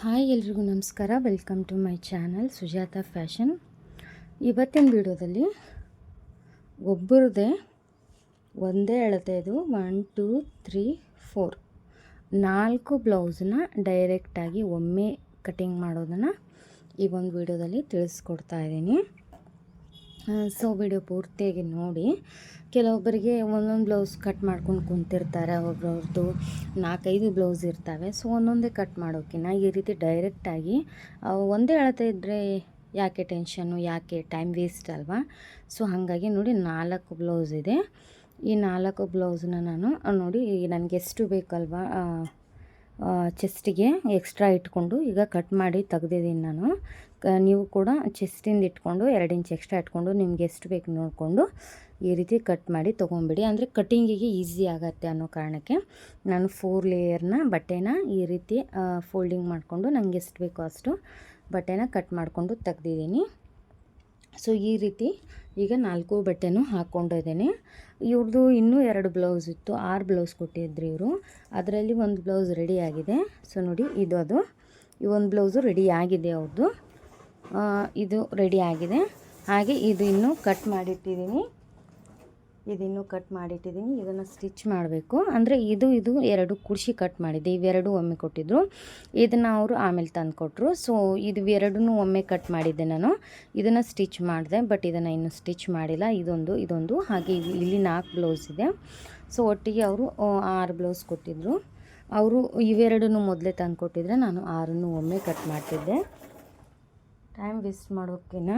Hi ಎಲ್ರಿಗೂ ನಮಸ್ಕಾರ. Welcome to my channel Sujata fashion ಇವತ್ತಿನ ವಿಡಿಯೋದಲ್ಲಿ ಒಬ್ಬರದೇ ಒಂದೇ ಅಳತೆದು ಒನ್ ಟೂ ತ್ರೀ ಫೋರ್ ನಾಲ್ಕು ಬ್ಲೌಸನ್ನ ಡೈರೆಕ್ಟಾಗಿ ಒಮ್ಮೆ ಕಟಿಂಗ್ ಮಾಡೋದನ್ನು ಈ ಒಂದು ವಿಡಿಯೋದಲ್ಲಿ ತಿಳಿಸ್ಕೊಡ್ತಾ ಇದ್ದೀನಿ. ಸೊ ವಿಡಿಯೋ ಪೂರ್ತಿಯಾಗಿ ನೋಡಿ. ಕೆಲವೊಬ್ಬರಿಗೆ ಒಂದೊಂದು ಬ್ಲೌಸ್ ಕಟ್ ಮಾಡ್ಕೊಂಡು ಕುಂತಿರ್ತಾರೆ ಒಬ್ಬರವ್ರದ್ದು ನಾಲ್ಕೈದು ಬ್ಲೌಸ್ ಇರ್ತವೆ. ಸೊ ಒಂದೊಂದೇ ಕಟ್ ಮಾಡೋಕ್ಕಿಂತ ಈ ರೀತಿ ಡೈರೆಕ್ಟಾಗಿ ಒಂದೇ ಅಳತೆ ಇದ್ದರೆ ಯಾಕೆ ಟೆನ್ಷನ್ನು ಯಾಕೆ ಟೈಮ್ ವೇಸ್ಟ್ ಅಲ್ವಾ? ಸೊ ಹಾಗಾಗಿ ನೋಡಿ ನಾಲ್ಕು ಬ್ಲೌಸ್ ಇದೆ. ಈ ನಾಲ್ಕು ಬ್ಲೌಸನ್ನ ನಾನು ನೋಡಿ ನನಗೆ ಎಷ್ಟು ಬೇಕಲ್ವಾ? ಚೆಸ್ಟಿಗೆ ಎಕ್ಸ್ಟ್ರಾ ಇಟ್ಕೊಂಡು ಈಗ ಕಟ್ ಮಾಡಿ ತೆಗ್ದಿದ್ದೀನಿ ನಾನು. ನೀವು ಕೂಡ ಚೆಸ್ಟಿಂದ ಇಟ್ಕೊಂಡು ಎರಡು ಇಂಚ್ ಎಕ್ಸ್ಟ್ರಾ ಇಟ್ಕೊಂಡು ನಿಮ್ಗೆ ಎಷ್ಟು ಬೇಕು ನೋಡಿಕೊಂಡು ಈ ರೀತಿ ಕಟ್ ಮಾಡಿ ತೊಗೊಂಬಿಡಿ. ಅಂದರೆ ಕಟ್ಟಿಂಗಿಗೆ ಈಸಿ ಆಗುತ್ತೆ ಅನ್ನೋ ಕಾರಣಕ್ಕೆ ನಾನು ಫೋರ್ ಲೇಯರ್ನ ಬಟ್ಟೆನ ಈ ರೀತಿ ಫೋಲ್ಡಿಂಗ್ ಮಾಡಿಕೊಂಡು ನನಗೆ ಎಷ್ಟು ಬೇಕೋ ಅಷ್ಟು ಬಟ್ಟೆನ ಕಟ್ ಮಾಡಿಕೊಂಡು ತೆಗ್ದಿದ್ದೀನಿ. ಸೊ, ಈ ರೀತಿ ಈಗ ನಾಲ್ಕು ಬಟ್ಟೆನೂ ಹಾಕ್ಕೊಂಡಿದ್ದೇನೆ ಇವ್ರದ್ದು ಇನ್ನೂ ಎರಡು ಬ್ಲೌಸ್ ಇತ್ತು. ಆರು ಬ್ಲೌಸ್ ಕೊಟ್ಟಿದ್ರು ಇವರು. ಅದರಲ್ಲಿ ಒಂದು ಬ್ಲೌಸ್ ರೆಡಿ ಆಗಿದೆ. ಸೊ, ನೋಡಿ, ಇದು ಅದು. ಈ ಒಂದು ಬ್ಲೌಸು ರೆಡಿ ಆಗಿದೆ ಅವ್ರದ್ದು ಇದು ರೆಡಿ ಆಗಿದೆ. ಹಾಗೆ ಇದು ಇನ್ನೂ ಕಟ್ ಮಾಡಿಟ್ಟಿದ್ದೀನಿ. ಇದಿನ್ನೂ ಕಟ್ ಮಾಡಿಟ್ಟಿದ್ದೀನಿ ಇದನ್ನು ಸ್ಟಿಚ್ ಮಾಡಬೇಕು. ಅಂದರೆ ಇದು ಇದು ಎರಡು ಕುಡಿಸಿ ಕಟ್ ಮಾಡಿದ್ದೆ. ಇವೆರಡು ಒಮ್ಮೆ ಕೊಟ್ಟಿದ್ದರು ಇದನ್ನು ಅವರು ಆಮೇಲೆ ತಂದುಕೊಟ್ರು ಸೊ ಇದು ಎರಡೂ ಒಮ್ಮೆ ಕಟ್ ಮಾಡಿದ್ದೆ ನಾನು. ಇದನ್ನು ಸ್ಟಿಚ್ ಮಾಡಿದೆ ಬಟ್ ಇದನ್ನು ಇನ್ನೂ ಸ್ಟಿಚ್ ಮಾಡಿಲ್ಲ. ಇದೊಂದು ಇದೊಂದು. ಹಾಗೆ ಇಲ್ಲಿ ನಾಲ್ಕು ಬ್ಲೌಸ್ ಇದೆ. ಸೊ ಒಟ್ಟಿಗೆ ಅವರು ಆರು ಬ್ಲೌಸ್ ಕೊಟ್ಟಿದ್ದರು ಅವರು ಇವೆರಡನ್ನೂ ಮೊದಲೇ ತಂದು ಕೊಟ್ಟಿದ್ರೆ ನಾನು ಆರನ್ನು ಒಮ್ಮೆ ಕಟ್ ಮಾಡ್ತಿದ್ದೆ. ಟೈಮ್ ವೇಸ್ಟ್ ಮಾಡೋಕ್ಕಿಂತ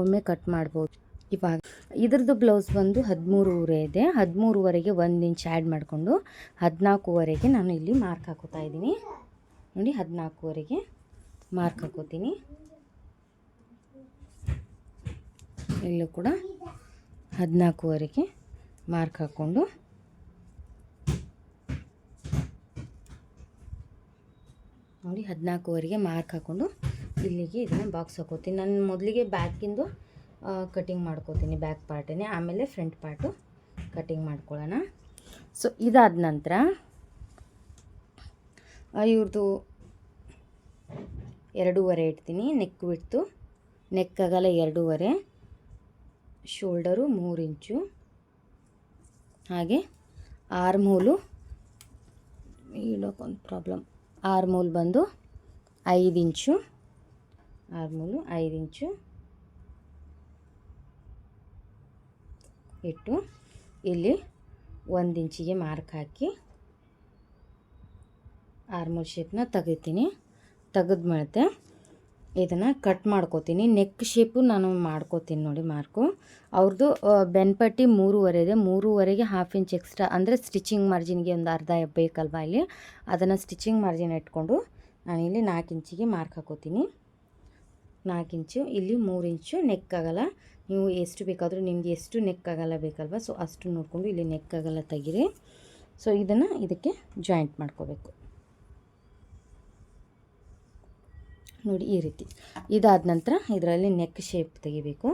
ಒಮ್ಮೆ ಕಟ್ ಮಾಡ್ಬೋದು. ಇವಾಗ ಇದ್ರದ್ದು ಬ್ಲೌಸ್ ಬಂದು ಹದಿಮೂರುವರೆ ಇದೆ. ಹದಿಮೂರುವರೆಗೆ ಒಂದು ಇಂಚ್ ಆ್ಯಡ್ ಮಾಡಿಕೊಂಡು ಹದಿನಾಲ್ಕುವರೆಗೆ ನಾನು ಇಲ್ಲಿ ಮಾರ್ಕ್ ಹಾಕೋತಾ ಇದ್ದೀನಿ. ನೋಡಿ ಹದಿನಾಲ್ಕುವರೆಗೆ ಮಾರ್ಕ್ ಹಾಕೋತೀನಿ. ಇಲ್ಲೂ ಕೂಡ ಹದಿನಾಲ್ಕುವರೆಗೆ ಮಾರ್ಕ್ ಹಾಕ್ಕೊಂಡು ನೋಡಿ ಹದಿನಾಲ್ಕುವರೆಗೆ ಮಾರ್ಕ್ ಹಾಕ್ಕೊಂಡು ಇಲ್ಲಿಗೆ ಇದನ್ನು ಬಾಕ್ಸ್ ಹಾಕೋತೀನಿ. ನಾನು ಮೊದಲಿಗೆ ಬ್ಯಾಕಿಂದು ಕಟಿಂಗ್ ಮಾಡ್ಕೋತೀನಿ ಬ್ಯಾಕ್ ಪಾರ್ಟೇ ಆಮೇಲೆ ಫ್ರಂಟ್ ಪಾರ್ಟು ಕಟಿಂಗ್ ಮಾಡ್ಕೊಳ್ಳೋಣ. ಸೊ ಇದಾದ ನಂತರ ಇವ್ರದ್ದು ಎರಡೂವರೆ ಇಡ್ತೀನಿ ನೆಕ್ ಬಿಡ್ತು ನೆಕ್ ಆಗಲ್ಲ ಎರಡೂವರೆ ಶೋಲ್ಡರು ಮೂರು ಇಂಚು, ಹಾಗೆ ಆರ್ಮೂಲು ಇಡೋಕ್ಕೊಂದು ಪ್ರಾಬ್ಲಮ್ ಆರ್ಮೂಲ್ ಬಂದು ಐದು ಇಂಚು ಆರ್ಮೂಲು ಐದು ಇಂಚು ಇಟ್ಟು ಇಲ್ಲಿ ಒಂದು ಇಂಚಿಗೆ ಮಾರ್ಕ್ ಹಾಕಿ ಆರ್ಮೋಲ್ ಶೇಪ್ನ ತೆಗಿತೀನಿ. ತೆಗೆದ್ಮೇಲೆ ಇದನ್ನು ಕಟ್ ಮಾಡ್ಕೋತೀನಿ. ನೆಕ್ ಶೇಪು ನಾನು ಮಾಡ್ಕೋತೀನಿ ನೋಡಿ ಮಾರ್ಕು ಅವ್ರದ್ದು ಬೆನ್ಪಟ್ಟಿ ಮೂರುವರೆ ಇದೆ. ಮೂರುವರೆಗೆ ಹಾಫ್ ಇಂಚ್ ಎಕ್ಸ್ಟ್ರಾ ಅಂದರೆ ಸ್ಟಿಚಿಂಗ್ ಮಾರ್ಜಿನ್ಗೆ ಒಂದು ಅರ್ಧ ಬೇಕಲ್ವ ಇಲ್ಲಿ? ಅದನ್ನು ಸ್ಟಿಚಿಂಗ್ ಮಾರ್ಜಿನ್ ಇಟ್ಕೊಂಡು ಇಲ್ಲಿ ನಾಲ್ಕು ಇಂಚಿಗೆ ಮಾರ್ಕ್ ಹಾಕೋತೀನಿ. ನಾಲ್ಕು ಇಂಚು ಇಲ್ಲಿ ಮೂರು ಇಂಚು ನೆಕ್ ಆಗಲ್ಲ. ನೀವು ಎಷ್ಟು ಬೇಕಾದರೂ ನಿಮಗೆ ಎಷ್ಟು ನೆಕ್ ಆಗಲ್ಲ ಬೇಕಲ್ವ ಸೊ ಅಷ್ಟು ನೋಡಿಕೊಂಡು ಇಲ್ಲಿ ನೆಕ್ ಆಗಲ್ಲ ತೆಗೀರಿ. ಸೊ ಇದನ್ನು ಇದಕ್ಕೆ ಜಾಯಿಂಟ್ ಮಾಡ್ಕೋಬೇಕು. ನೋಡಿ ಈ ರೀತಿ. ಇದಾದ ನಂತರ ಇದರಲ್ಲಿ ನೆಕ್ ಶೇಪ್ ತೆಗಿಬೇಕು.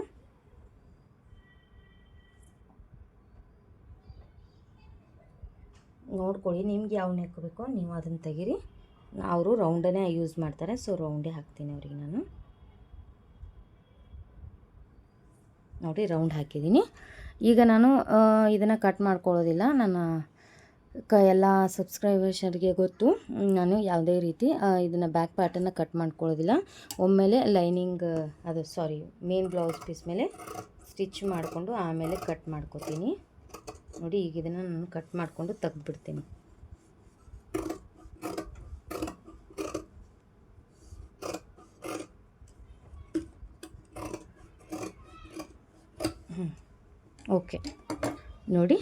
ನೋಡ್ಕೊಳ್ಳಿ ನಿಮ್ಗೆ ಯಾವ ನೆಕ್ ಬೇಕೋ ನೀವು ಅದನ್ನು ತೆಗೀರಿ. ಅವರು ರೌಂಡನ್ನೇ ಯೂಸ್ ಮಾಡ್ತಾರೆ ಸೊ ರೌಂಡೇ ಹಾಕ್ತೀನಿ ಅವರಿಗೆ ನಾನು. ನೋಡಿ ರೌಂಡ್ ಹಾಕಿದ್ದೀನಿ. ಈಗ ನಾನು ಇದನ್ನು ಕಟ್ ಮಾಡ್ಕೊಳ್ಳೋದಿಲ್ಲ. ನನ್ನ ಕ, ಎಲ್ಲ ಸಬ್ಸ್ಕ್ರೈಬರ್ಸರಿಗೆ ಗೊತ್ತು. ನಾನು ಯಾವುದೇ ರೀತಿ ಇದನ್ನು ಬ್ಯಾಕ್ ಪ್ಯಾಟನ್ನು ಕಟ್ ಮಾಡ್ಕೊಳ್ಳೋದಿಲ್ಲ. ಒಮ್ಮೆಲೆ ಲೈನಿಂಗ್ ಅದು ಸಾರಿ ಮೇನ್ ಬ್ಲೌಸ್ ಪೀಸ್ ಮೇಲೆ ಸ್ಟಿಚ್ ಮಾಡಿಕೊಂಡು ಆಮೇಲೆ ಕಟ್ ಮಾಡ್ಕೋತೀನಿ. ನೋಡಿ, ಈಗ ಇದನ್ನು ನಾನು ಕಟ್ ಮಾಡಿಕೊಂಡು ತೆಗೆದ್ಬಿಡ್ತೀನಿ. ಓಕೆ. ನೋಡಿ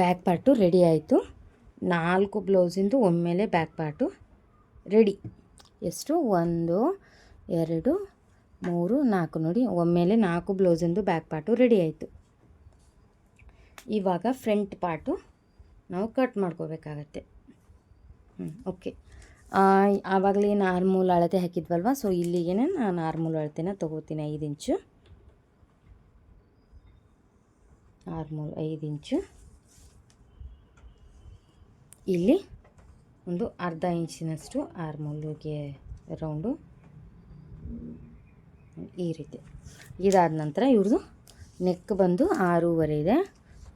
ಬ್ಯಾಕ್ ಪಾರ್ಟು ರೆಡಿ ಆಯಿತು. ನಾಲ್ಕು ಬ್ಲೌಸಿಂದು ಒಮ್ಮೆಲೆ ಬ್ಯಾಕ್ ಪಾರ್ಟು ರೆಡಿ ಎಷ್ಟು? ಒಂದು, ಎರಡು, ಮೂರು, ನಾಲ್ಕು. ನೋಡಿ, ಒಮ್ಮೆಲೆ ನಾಲ್ಕು ಬ್ಲೌಸಿಂದು ಬ್ಯಾಕ್ ಪಾರ್ಟು ರೆಡಿ ಆಯಿತು. ಇವಾಗ ಫ್ರಂಟ್ ಪಾರ್ಟು ನಾವು ಕಟ್ ಮಾಡ್ಕೋಬೇಕಾಗತ್ತೆ. ಹ್ಞೂ ಓಕೆ. ಆವಾಗಲೇ ನಾರ್ಮೂಲ್ ಅಳತೆ ಹಾಕಿದ್ವಲ್ವ? ಸೊ ಇಲ್ಲಿಗೆ ನಾನು ನಾರ್ಮೂಲ್ ಅಳತೆನ ತೊಗೋತೀನಿ ಐದು ಇಂಚು ಆರ್ಮೂಲ್ ಐದು ಇಂಚು. ಇಲ್ಲಿ ಒಂದು ಅರ್ಧ ಇಂಚಿನಷ್ಟು ಆರ್ಮೂಲಿಗೆ ರೌಂಡು ಈ ರೀತಿ. ಇದಾದ ನಂತರ ಇವ್ರದ್ದು ನೆಕ್ ಬಂದು ಆರೂವರೆ ಇದೆ.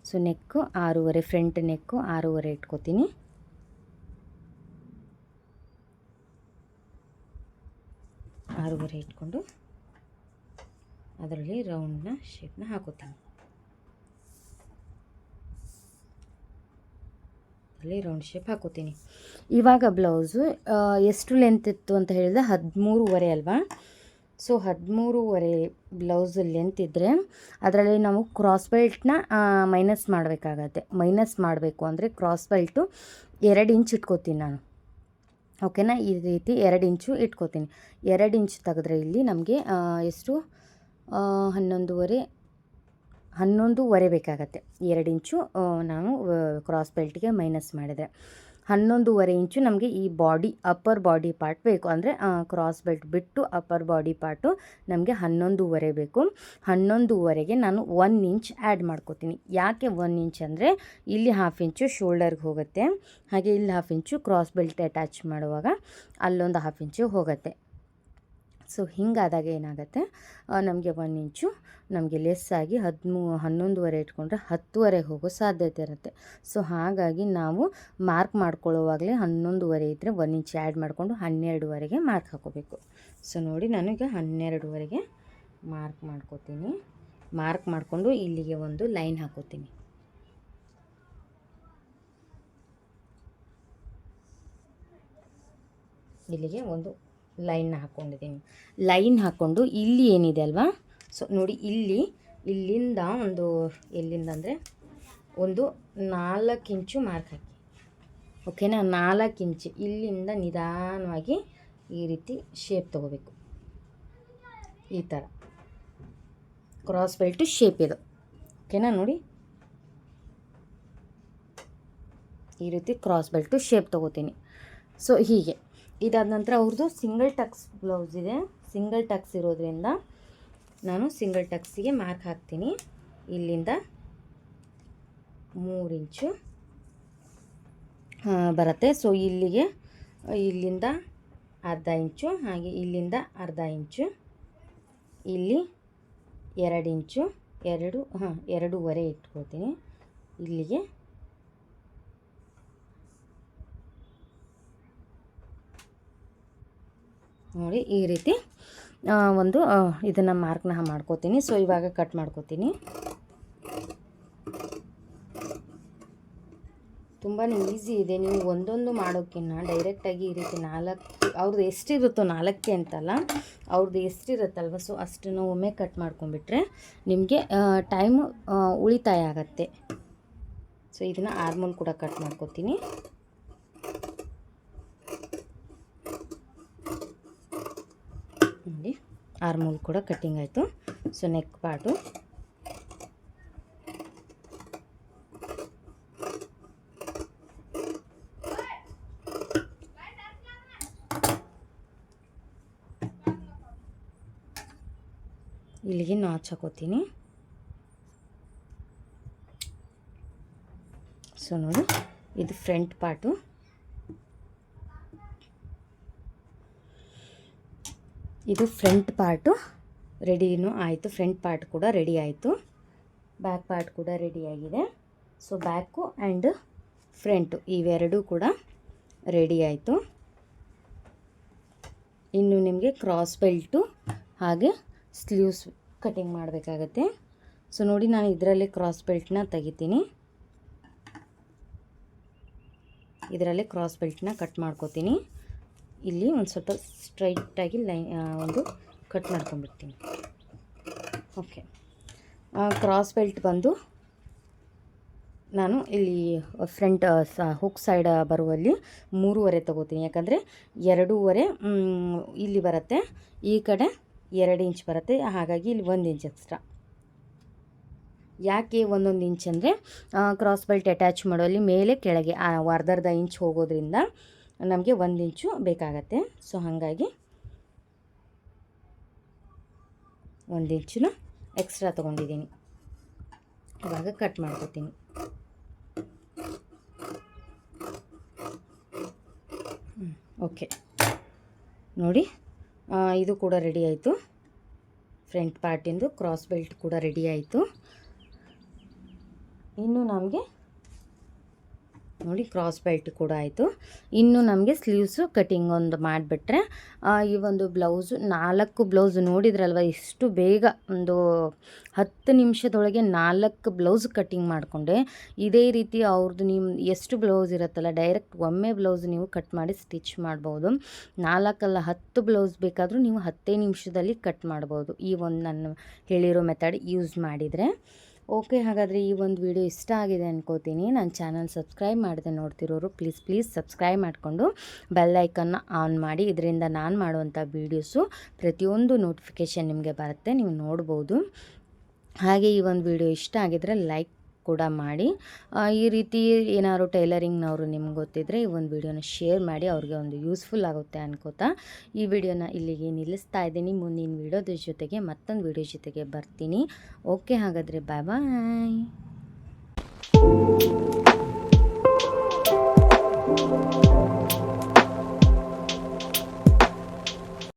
ಸೊ ನೆಕ್ಕು ಆರೂವರೆ ಫ್ರಂಟ್ ನೆಕ್ಕು ಆರೂವರೆ ಇಟ್ಕೋತೀನಿ. ಆರೂವರೆ ಇಟ್ಕೊಂಡು ಅದರಲ್ಲಿ ರೌಂಡ್ನ ಶೇಪ್ನ ಹಾಕೋತೀನಿ. ಅಲ್ಲಿ ರೌಂಡ್ ಶೇಪ್ ಹಾಕೋತೀನಿ. ಇವಾಗ ಬ್ಲೌಸು ಎಷ್ಟು ಲೆಂತ್ ಇತ್ತು ಅಂತ ಹೇಳಿದ್ರೆ ಹದಿಮೂರುವರೆ ಅಲ್ವಾ? ಸೊ ಹದಿಮೂರುವರೆ ಬ್ಲೌಸ್ ಲೆಂತ್ ಇದ್ದರೆ ಅದರಲ್ಲಿ ನಾವು ಕ್ರಾಸ್ ಬೆಲ್ಟ್ನ ಮೈನಸ್ ಮಾಡಬೇಕಾಗತ್ತೆ. ಮೈನಸ್ ಮಾಡಬೇಕು ಅಂದರೆ ಕ್ರಾಸ್ ಬೆಲ್ಟು ಎರಡು ಇಂಚ್ ಇಟ್ಕೋತೀನಿ ನಾನು. ಓಕೆನಾ ಈ ರೀತಿ ಎರಡು ಇಂಚು ಇಟ್ಕೋತೀನಿ. ಎರಡು ಇಂಚ್ ತೆಗೆದ್ರೆ ಇಲ್ಲಿ ನಮಗೆ ಎಷ್ಟು? ಹನ್ನೊಂದುವರೆ ಹನ್ನೊಂದುವರೆ ಬೇಕಾಗತ್ತೆ. ಎರಡು ಇಂಚು ನಾವು ಕ್ರಾಸ್ ಬೆಲ್ಟ್ಗೆ ಮೈನಸ್ ಮಾಡಿದರೆ ಹನ್ನೊಂದುವರೆ ಇಂಚು ನಮಗೆ ಈ ಬಾಡಿ ಅಪ್ಪರ್ ಬಾಡಿ ಪಾರ್ಟ್ ಬೇಕು. ಅಂದರೆ ಕ್ರಾಸ್ ಬೆಲ್ಟ್ ಬಿಟ್ಟು ಅಪ್ಪರ್ ಬಾಡಿ ಪಾರ್ಟು ನಮಗೆ ಹನ್ನೊಂದುವರೆ ಬೇಕು. ಹನ್ನೊಂದುವರೆಗೆ ನಾನು ಒನ್ ಇಂಚ್ ಆ್ಯಡ್ ಮಾಡ್ಕೋತೀನಿ. ಯಾಕೆ ಒನ್ ಇಂಚ್ ಅಂದರೆ, ಇಲ್ಲಿ ಹಾಫ್ ಇಂಚು ಶೋಲ್ಡರ್ಗೆ ಹೋಗುತ್ತೆ. ಹಾಗೆ ಇಲ್ಲಿ half inch cross belt attach ಮಾಡುವಾಗ ಅಲ್ಲೊಂದು ಹಾಫ್ ಇಂಚು ಹೋಗುತ್ತೆ. ಸೊ, ಹಿಂಗಾದಾಗ ಏನಾಗುತ್ತೆ? ನಮಗೆ ಒನ್ ಇಂಚು ನಮಗೆ ಲೆಸ್ ಆಗಿ ಹದಿಮೂ, ಹನ್ನೊಂದುವರೆ ಇಟ್ಕೊಂಡ್ರೆ ಹತ್ತುವರೆಗೆ ಹೋಗೋ ಸಾಧ್ಯತೆ ಇರುತ್ತೆ. ಸೊ, ಹಾಗಾಗಿ ನಾವು ಮಾರ್ಕ್ ಮಾಡ್ಕೊಳ್ಳೋವಾಗಲೇ ಹನ್ನೊಂದುವರೆ ಇದ್ದರೆ ಒನ್ ಇಂಚ್ ಆ್ಯಡ್ ಮಾಡಿಕೊಂಡು ಹನ್ನೆರಡುವರೆಗೆ ಮಾರ್ಕ್ ಹಾಕೋಬೇಕು. ಸೊ, ನೋಡಿ ನನಗೆ ಹನ್ನೆರಡುವರೆಗೆ ಮಾರ್ಕ್ ಮಾಡ್ಕೋತೀನಿ. ಮಾರ್ಕ್ ಮಾಡಿಕೊಂಡು ಇಲ್ಲಿಗೆ ಒಂದು ಲೈನ್ ಹಾಕೋತೀನಿ. ಇಲ್ಲಿಗೆ ಒಂದು ಲೈನ್ನ ಹಾಕ್ಕೊಂಡಿದ್ದೀನಿ ಲೈನ್ ಹಾಕ್ಕೊಂಡು ಇಲ್ಲಿ ಏನಿದೆ ಅಲ್ವಾ? ಸೊ ನೋಡಿ ಇಲ್ಲಿ, ಇಲ್ಲಿಂದ ಒಂದು, ಎಲ್ಲಿಂದ ಅಂದರೆ ಒಂದು ನಾಲ್ಕು ಇಂಚು ಮಾರ್ಕ್ ಹಾಕಿ. ಓಕೆನಾ ನಾಲ್ಕು ಇಂಚು. ಇಲ್ಲಿಂದ ನಿಧಾನವಾಗಿ ಈ ರೀತಿ ಶೇಪ್ ತೊಗೋಬೇಕು. ಈ ಥರ ಕ್ರಾಸ್ ಬೆಲ್ಟು ಶೇಪ್ ಇದು. ಓಕೆನಾ ನೋಡಿ. ಈ ರೀತಿ ಕ್ರಾಸ್ ಬೆಲ್ಟು ಶೇಪ್ ತೊಗೋತೀನಿ. ಸೊ ಹೀಗೆ. ಇದಾದ ನಂತರ ಅವ್ರದ್ದು ಸಿಂಗಲ್ ಟಕ್ಸ್ ಬ್ಲೌಸ್ ಇದೆ. ಸಿಂಗಲ್ ಟಕ್ಸ್ ಇರೋದ್ರಿಂದ ನಾನು ಸಿಂಗಲ್ ಟಕ್ಸಿಗೆ ಮಾರ್ಕ್ ಹಾಕ್ತೀನಿ. ಇಲ್ಲಿಂದ ಮೂರು ಇಂಚು ಬರುತ್ತೆ. ಸೊ ಇಲ್ಲಿಗೆ, ಇಲ್ಲಿಂದ ಅರ್ಧ ಇಂಚು ಹಾಗೆ ಇಲ್ಲಿಂದ ಅರ್ಧ ಇಂಚು ಇಲ್ಲಿ ಎರಡು ಇಂಚು ಎರಡು, ಹಾಂ, ಎರಡೂವರೆ ಇಟ್ಕೋತೀನಿ ಇಲ್ಲಿಗೆ ನೋಡಿ ಈ ರೀತಿ ಒಂದು ಇದನ್ನು ಮಾರ್ಕ್ನ ಮಾಡ್ಕೋತೀನಿ. ಸೊ ಇವಾಗ ಕಟ್ ಮಾಡ್ಕೋತೀನಿ. ತುಂಬಾ ಈಸಿ ಇದೆ. ನೀವು ಒಂದೊಂದು ಮಾಡೋಕ್ಕಿನ್ನ ಡೈರೆಕ್ಟಾಗಿ ಈ ರೀತಿ ನಾಲ್ಕು ಅವ್ರದ್ದು ಎಷ್ಟಿರುತ್ತೋ ನಾಲ್ಕೇ ಅಂತಲ್ಲ ಅವ್ರದ್ದು ಎಷ್ಟಿರುತ್ತಲ್ವ ಸೊ ಅಷ್ಟನ್ನು ಒಮ್ಮೆ ಕಟ್ ಮಾಡ್ಕೊಂಡ್ಬಿಟ್ರೆ ನಿಮಗೆ ಟೈಮು ಉಳಿತಾಯ ಆಗತ್ತೆ. ಸೊ ಇದನ್ನು ಆರ್ಮೋಲ್ ಕೂಡ ಕಟ್ ಮಾಡ್ಕೋತೀನಿ ನೋಡಿ ಆರ್ಮೋಲ್ ಕೂಡ ಕಟ್ಟಿಂಗ್ ಆಯಿತು ಸೊ ನೆಕ್ ಪಾರ್ಟು ಇಲ್ಲಿಗೆ ನಾಚ್ ಹಾಕೋತೀನಿ ಸೊ ನೋಡಿ ಇದು ಫ್ರಂಟ್ ಪಾರ್ಟು ಇದು ಫ್ರಂಟ್ ಪಾರ್ಟು. ರೆಡಿನೂ ಆಯಿತು. ಫ್ರಂಟ್ ಪಾರ್ಟ್ ಕೂಡ ರೆಡಿ ಆಯಿತು. ಬ್ಯಾಕ್ ಪಾರ್ಟ್ ಕೂಡ ರೆಡಿಯಾಗಿದೆ ಸೊ, ಬ್ಯಾಕು ಆ್ಯಂಡ್ ಫ್ರಂಟು ಇವೆರಡೂ ಕೂಡ ರೆಡಿ ಆಯಿತು. ಇನ್ನು ನಿಮಗೆ ಕ್ರಾಸ್ ಬೆಲ್ಟು ಹಾಗೆ ಸ್ಲೀವ್ಸ್ ಕಟಿಂಗ್ ಮಾಡಬೇಕಾಗತ್ತೆ. ಸೊ, ನೋಡಿ ನಾನು ಇದರಲ್ಲೇ ಕ್ರಾಸ್ ಬೆಲ್ಟ್ನ ತೆಗಿತೀನಿ. ಇದರಲ್ಲೇ ಕ್ರಾಸ್ ಬೆಲ್ಟ್ನ ಕಟ್ ಮಾಡ್ಕೋತೀನಿ. ಇಲ್ಲಿ ಒಂದು ಸ್ವಲ್ಪ ಸ್ಟ್ರೈಟಾಗಿ ಲೈ ಒಂದು ಕಟ್ ಮಾಡ್ಕೊಂಡ್ಬಿಡ್ತೀನಿ. ಓಕೆ ಕ್ರಾಸ್ ಬೆಲ್ಟ್ ಬಂದು ನಾನು ಇಲ್ಲಿ ಫ್ರಂಟ್ ಸ ಹುಕ್ ಸೈಡ್ ಬರುವಲ್ಲಿ ಮೂರುವರೆ ತೊಗೋತೀನಿ. ಯಾಕಂದರೆ ಎರಡೂವರೆ ಇಲ್ಲಿ ಬರುತ್ತೆ, ಈ ಕಡೆ ಎರಡು ಇಂಚ್ ಬರುತ್ತೆ, ಹಾಗಾಗಿ ಇಲ್ಲಿ ಒಂದು ಇಂಚ್ ಎಕ್ಸ್ಟ್ರಾ ಯಾಕೆ ಒಂದೊಂದು ಇಂಚ್ ಅಂದರೆ ಕ್ರಾಸ್ ಬೆಲ್ಟ್ ಅಟ್ಯಾಚ್ ಮಾಡೋಲ್ಲಿ ಮೇಲೆ ಕೆಳಗೆ ಅರ್ಧರ್ಧ ಇಂಚ್ ಹೋಗೋದ್ರಿಂದ ನಮಗೆ ಒಂದು ಇಂಚು ಬೇಕಾಗತ್ತೆ. ಸೊ ಹಾಗಾಗಿ ಒಂದು ಇಂಚಿನ ಎಕ್ಸ್ಟ್ರಾ ತೊಗೊಂಡಿದ್ದೀನಿ. ಇವಾಗ ಕಟ್ ಮಾಡ್ಕೊತೀನಿ. ಓಕೆ ನೋಡಿ ಇದು ಕೂಡ ರೆಡಿ ಆಯಿತು. ಫ್ರಂಟ್ ಪಾರ್ಟಿಂದು ಕ್ರಾಸ್ ಬೆಲ್ಟ್ ಕೂಡ ರೆಡಿ ಆಯಿತು. ಇನ್ನು ನಮಗೆ ನೋಡಿ ಕ್ರಾಸ್ ಬೆಲ್ಟ್ ಕೂಡ ಆಯಿತು. ಇನ್ನು ನಮಗೆ ಸ್ಲೀವ್ಸು ಕಟಿಂಗ್ ಒಂದು ಮಾಡಿಬಿಟ್ರೆ ಈ ಒಂದು ಬ್ಲೌಸು ನಾಲ್ಕು ಬ್ಲೌಸ್ ನೋಡಿದ್ರಲ್ವ ಎಷ್ಟು ಬೇಗ ಒಂದು ಹತ್ತು ನಿಮಿಷದೊಳಗೆ ನಾಲ್ಕು ಬ್ಲೌಸ್ ಕಟ್ಟಿಂಗ್ ಮಾಡಿಕೊಂಡೆ. ಇದೇ ರೀತಿ ಅವ್ರದ್ದು ನಿಮ್ಮ ಎಷ್ಟು ಬ್ಲೌಸ್ ಇರುತ್ತಲ್ಲ ಡೈರೆಕ್ಟ್ ಒಮ್ಮೆ ಬ್ಲೌಸ್ ನೀವು ಕಟ್ ಮಾಡಿ ಸ್ಟಿಚ್ ಮಾಡ್ಬೋದು. ನಾಲ್ಕಲ್ಲ ಹತ್ತು ಬ್ಲೌಸ್ ಬೇಕಾದರೂ ನೀವು ಹತ್ತೇ ನಿಮಿಷದಲ್ಲಿ ಕಟ್ ಮಾಡ್ಬೋದು. ಈ ಒಂದು ನಾನು ಹೇಳಿರೋ ಮೆಥಡ್ ಯೂಸ್ ಮಾಡಿದರೆ. ಓಕೆ, ಹಾಗಾದರೆ ಈ ಒಂದು ವಿಡಿಯೋ ಇಷ್ಟ ಆಗಿದೆ ಅನ್ಕೋತೀನಿ. ನನ್ನ ಚಾನಲ್ ಸಬ್ಸ್ಕ್ರೈಬ್ ಮಾಡದೆ ನೋಡ್ತಿರೋರು, ಪ್ಲೀಸ್ ಪ್ಲೀಸ್ ಸಬ್ಸ್ಕ್ರೈಬ್ ಮಾಡಿಕೊಂಡು ಬೆಲ್ ಐಕನ್ನ ಆನ್ ಮಾಡಿ. ಇದರಿಂದ ನಾನು ಮಾಡುವಂಥ ವೀಡಿಯೋಸು ಪ್ರತಿಯೊಂದು ನೋಟಿಫಿಕೇಷನ್ ನಿಮಗೆ ಬರುತ್ತೆ, ನೀವು ನೋಡ್ಬೋದು. ಹಾಗೆ ಈ ಒಂದು ವಿಡಿಯೋ ಇಷ್ಟ ಆಗಿದ್ರೆ ಲೈಕ್ ಕೂಡ ಮಾಡಿ ಈ ರೀತಿ ಏನಾದ್ರು ಟೈಲರಿಂಗ್ನವರು ನಿಮ್ಗೆ ಗೊತ್ತಿದ್ದರೆ ಈ ಒಂದು ವಿಡಿಯೋನ ಶೇರ್ ಮಾಡಿ, ಅವ್ರಿಗೆ ಒಂದು ಯೂಸ್ಫುಲ್ ಆಗುತ್ತೆ ಅನ್ಕೋತಾ, ಈ ವಿಡಿಯೋನ ಇಲ್ಲಿಗೆ ನಿಲ್ಲಿಸ್ತಾ ಇದ್ದೀನಿ. ಮುಂದಿನ ವಿಡಿಯೋದ್ರ ಜೊತೆಗೆ ಮತ್ತೊಂದು ವಿಡಿಯೋ ಜೊತೆಗೆ ಬರ್ತೀನಿ. ಓಕೆ ಹಾಗಾದರೆ ಬಾಯ್ ಬಾಯ್